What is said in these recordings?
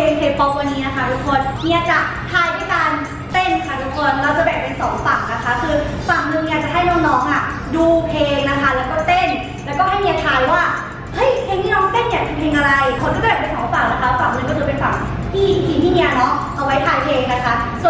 เล่นทายเพลงเคป๊อปวันนี้นะคะทุกคนเนี่ยจะทายด้วยการเต้นค่ะทุกคนเราจะแบ่งเป็นสองฝั่งนะคะ คือฝั่งหนึ่งเนี่ยจะให้น้องๆอะดูเพลงนะคะ แล้วก็เต้น แล้วก็ให้เนี่ยทายว่าเฮ้ยเพลงที่น้องเต้นเนี่ยคือเพลงอะไร คนก็จะแบ่งเป็นสองฝั่งนะคะ ฝั่งหนึ่งก็คือเป็นฝั่งที่ทีมที่เนี่ยเนาะเอาไว้ทายเพลงนะคะส่วน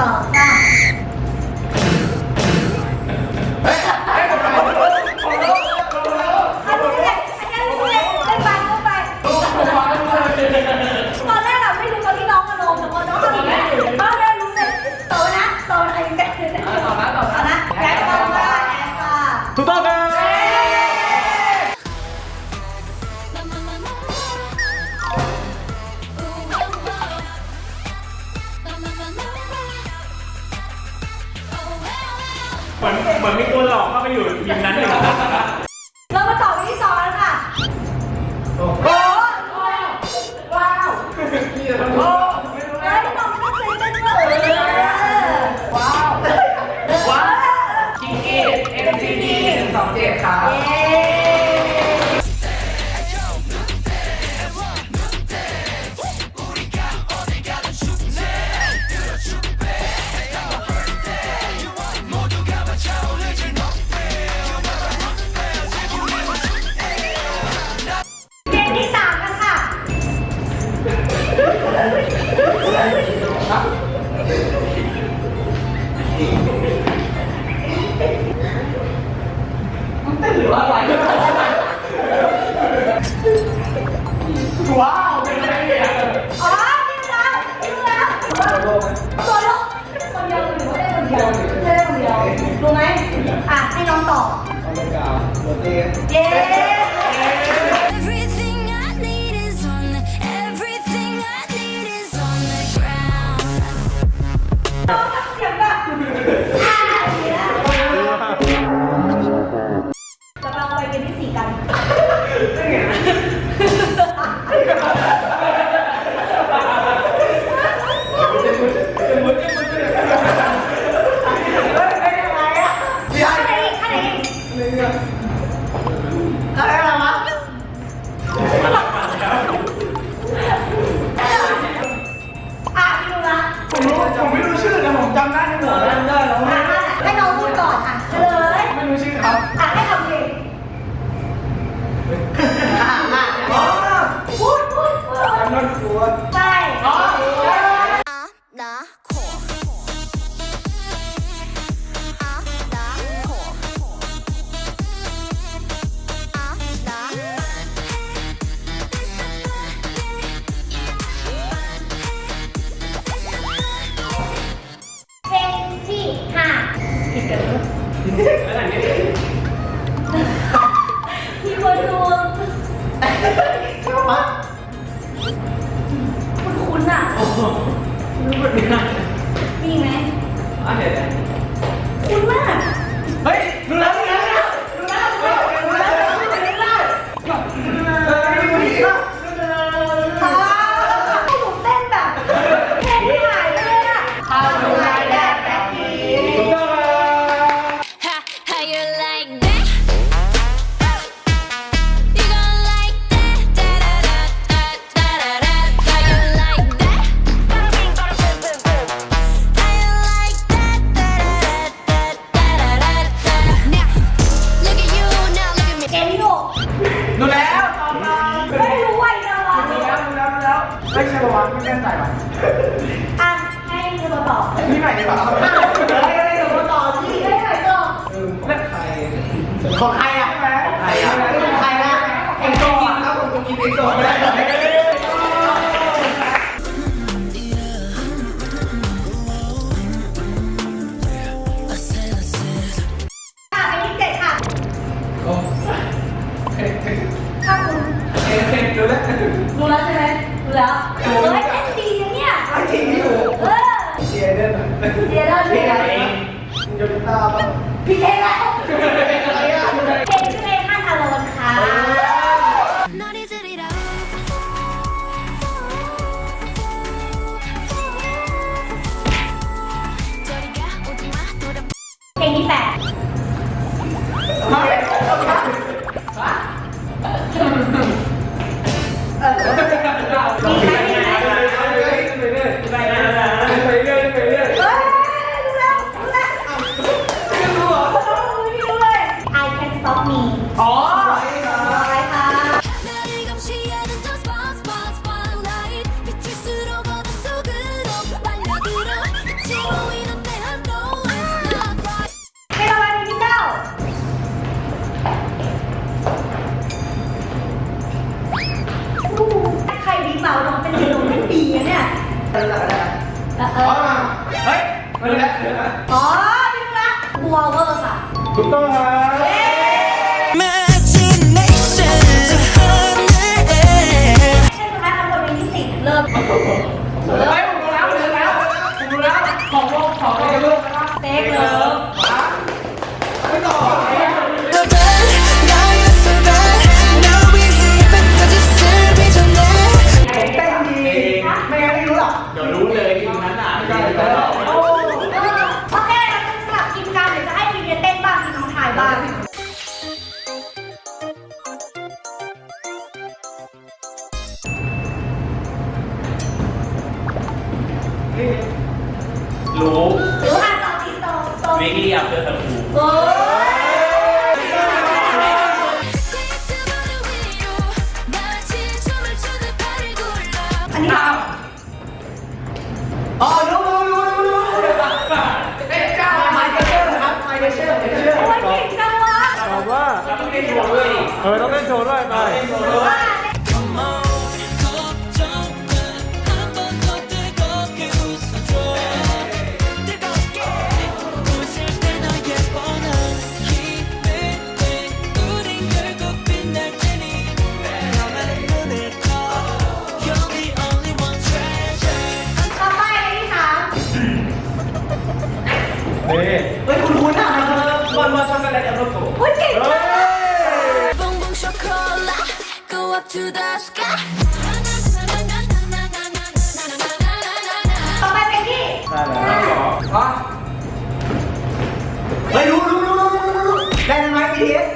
สองส หรือว่าอะไรว้าวเป็นไงเนี่ยอ๋อนี่แล้วนี่แล้วโซโล่คนเดียวหรือว่าได้คนเดียวได้คนเดียวรู้ไหมอะให้น้องตอบเย้ เพ มีคนทวงปะคุณคุณอะ รู้หมดเลยนมีไหม อะเดี๋ยว ไม่ใช่ประวัติไม่แน่ใจหรออะให้เธอมาตอบที่ไหนดีกว่าอะเดี๋ยวให้เธอมาตอบที่ได้ไหนก่อน เออของใครของใครอะ พี่เองพี่เองแล้ว เอ๋อเฮ้ยไม่รู้แล้วเดี๋ยวนะอ๋อพี่รับัวเวอร์ค่ะถูกต้องครับริ่มใช่ไหมคะคนเป็นที่เริ่ม 走口乱打一乱 to the sky ไปเป็ที่ไหนเหรอไปดูดูดูดูดูดูดูได้แล้วไหม BTS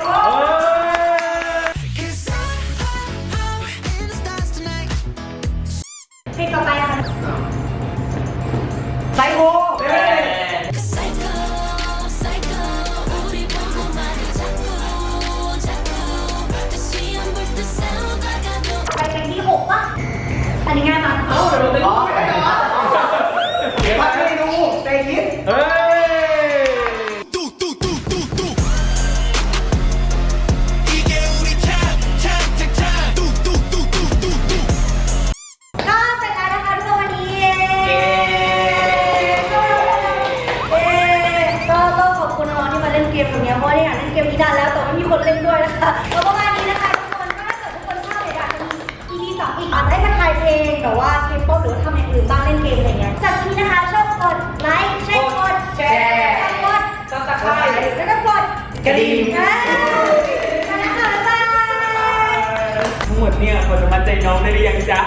น้องได้หรือยังจ๊ะ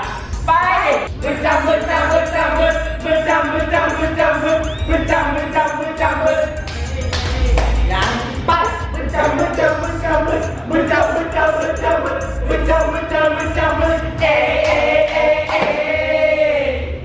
ไปประจำประจำประจำประจำประจำประจำประจำประจำประจำประจำยังไปประจำประจำประจำประจำประจำประจำประจำประจำเอ๊